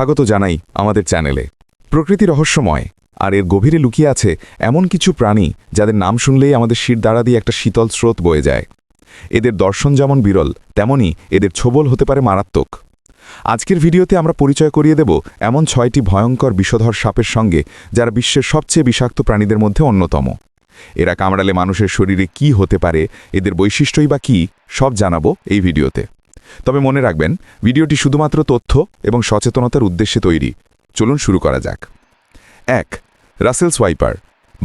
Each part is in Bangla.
স্বাগত জানাই আমাদের চ্যানেলে। প্রকৃতি রহস্যময়, আর এর গভীরে লুকিয়ে আছে এমন কিছু প্রাণী যাদের নাম শুনলেই আমাদের শির দ্বারা দিয়ে একটা শীতল স্রোত বয়ে যায়। এদের দর্শন যেমন বিরল তেমনই এদের ছোবল হতে পারে মারাত্মক। আজকের ভিডিওতে আমরা পরিচয় করিয়ে দেব এমন ছয়টি ভয়ঙ্কর বিষধর সাপের সঙ্গে যারা বিশ্বের সবচেয়ে বিষাক্ত প্রাণীদের মধ্যে অন্যতম। এরা কামড়ালে মানুষের শরীরে কি হতে পারে, এদের বৈশিষ্ট্যই বা কী, সব জানাব এই ভিডিওতে। তবে মনে রাখবেন, ভিডিওটি শুধুমাত্র তথ্য এবং সচেতনতার উদ্দেশ্যে তৈরি। চলুন শুরু করা যাক। এক, রাসেল সোয়াইপার।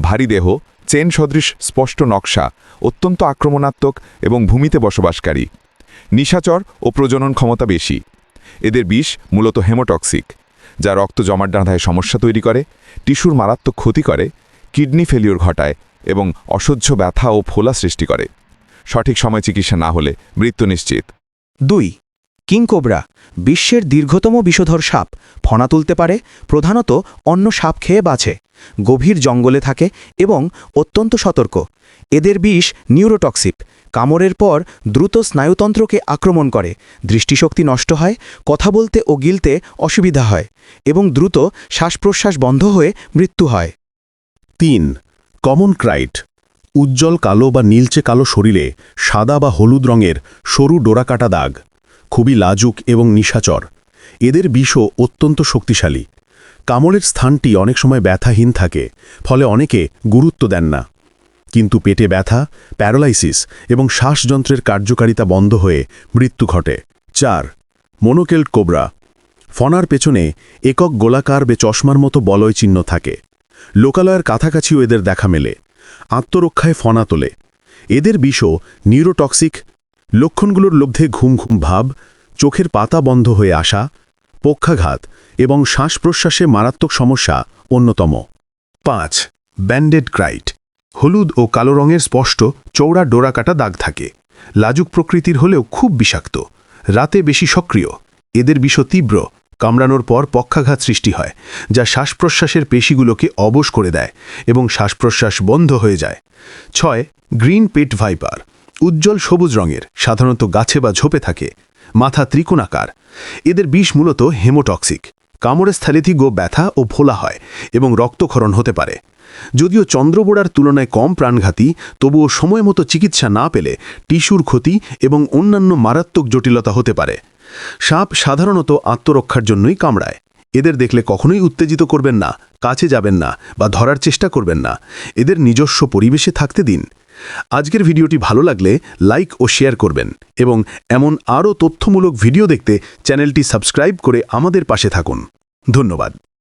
ভারী দেহ, চেন সদৃশ স্পষ্ট নকশা, অত্যন্ত আক্রমণাত্মক এবং ভূমিতে বসবাসকারী। নিশাচর ও প্রজনন ক্ষমতা বেশি। এদের বিষ মূলত হেমোটক্সিক, যা রক্ত জমাট ডাঁধায় সমস্যা তৈরি করে, টিস্যুর মারাত্মক ক্ষতি করে, কিডনি ফেলিওর ঘটায় এবং অসহ্য ব্যথা ও ফোলা সৃষ্টি করে। সঠিক সময় চিকিৎসা না হলে মৃত্যু নিশ্চিত। দুই কিংকোবরা বিশ্বের দীর্ঘতম বিষধর সাপ ফণা তুলতে পারে, প্রধানত অন্য সাপ খেয়ে বাঁচে, গভীর জঙ্গলে থাকে এবং অত্যন্ত সতর্ক। এদের বিষ নিউরোটক্সিক কামড়ের পর দ্রুত স্নায়ুতন্ত্রকে আক্রমণ করে, দৃষ্টিশক্তি নষ্ট হয়, কথা বলতে ও গিলতে অসুবিধা হয় এবং দ্রুত শ্বাসপ্রশ্বাস বন্ধ হয়ে মৃত্যু হয়। তিন, কমন ক্রাইট উজ্জ্বল কালো বা নীলচে কালো শরীরে সাদা বা হলুদ রঙের সরু ডোরাকাটা দাগ, খুবই লাজুক এবং নিশাচর। এদের বিষও অত্যন্ত শক্তিশালী। কামড়ের স্থানটি অনেক সময় ব্যথাহীন থাকে, ফলে অনেকে গুরুত্ব দেন না। কিন্তু পেটে ব্যথা, প্যারালাইসিস এবং শ্বাসযন্ত্রের কার্যকারিতা বন্ধ হয়ে মৃত্যু ঘটে। চার মোনোকেল্ট কোবরা। ফনার পেছনে একক গোলাকার বে চশমার মতো বলয় চিহ্ন থাকে। লোকালয়ের কাছাকাছিও এদের দেখা মেলে। আত্মরক্ষায় ফনা তোলে। এদের বিষও নিউরোটক্সিক লক্ষণগুলোর লব্ধে ঘুম ঘুম ভাব, চোখের পাতা বন্ধ হয়ে আসা, পক্ষাঘাত এবং শ্বাস প্রশ্বাসে মারাত্মক সমস্যা অন্যতম। পাঁচ, ব্যান্ডেড ক্রাইট। হলুদ ও কালো রঙের স্পষ্ট চৌড়া ডোরাকাটা দাগ থাকে। লাজুক প্রকৃতির হলেও খুব বিষাক্ত। রাতে বেশি সক্রিয়। এদের বিষ তীব্র। কামড়ানোর পর পক্ষাঘাত সৃষ্টি হয়, যা শ্বাস প্রশ্বাসের পেশিগুলোকে অবশ করে দেয় এবং শ্বাস প্রশ্বাস বন্ধ হয়ে যায়। ছয়, গ্রিন পেট ভাইপার, উজ্জ্বল সবুজ রঙের, সাধারণত গাছে বা ঝোপে থাকে, মাথা ত্রিকোণাকার। এদের বিষ মূলত হেমোটক্সিক। কামড়ের স্থলেতি গো ব্যথা ও ফোলা হয় এবং রক্তক্ষরণ হতে পারে। যদিও চন্দ্রবোড়ার তুলনায় কম প্রাণঘাতী, তবুও সময় মতো চিকিৎসা না পেলে টিস্যুর ক্ষতি এবং অন্যান্য মারাত্মক জটিলতা হতে পারে। সাপ সাধারণত আত্মরক্ষার জন্যই কামড়ায়। এদের দেখলে কখনোই উত্তেজিত করবেন না, কাছে যাবেন না বা ধরার চেষ্টা করবেন না। এদের নিজস্ব পরিবেশে থাকতে দিন। আজকের ভিডিওটি ভালো লাগলে লাইক ও শেয়ার করবেন এবং এমন আরও তথ্যমূলক ভিডিও দেখতে চ্যানেলটি সাবস্ক্রাইব করে আমাদের পাশে থাকুন। ধন্যবাদ।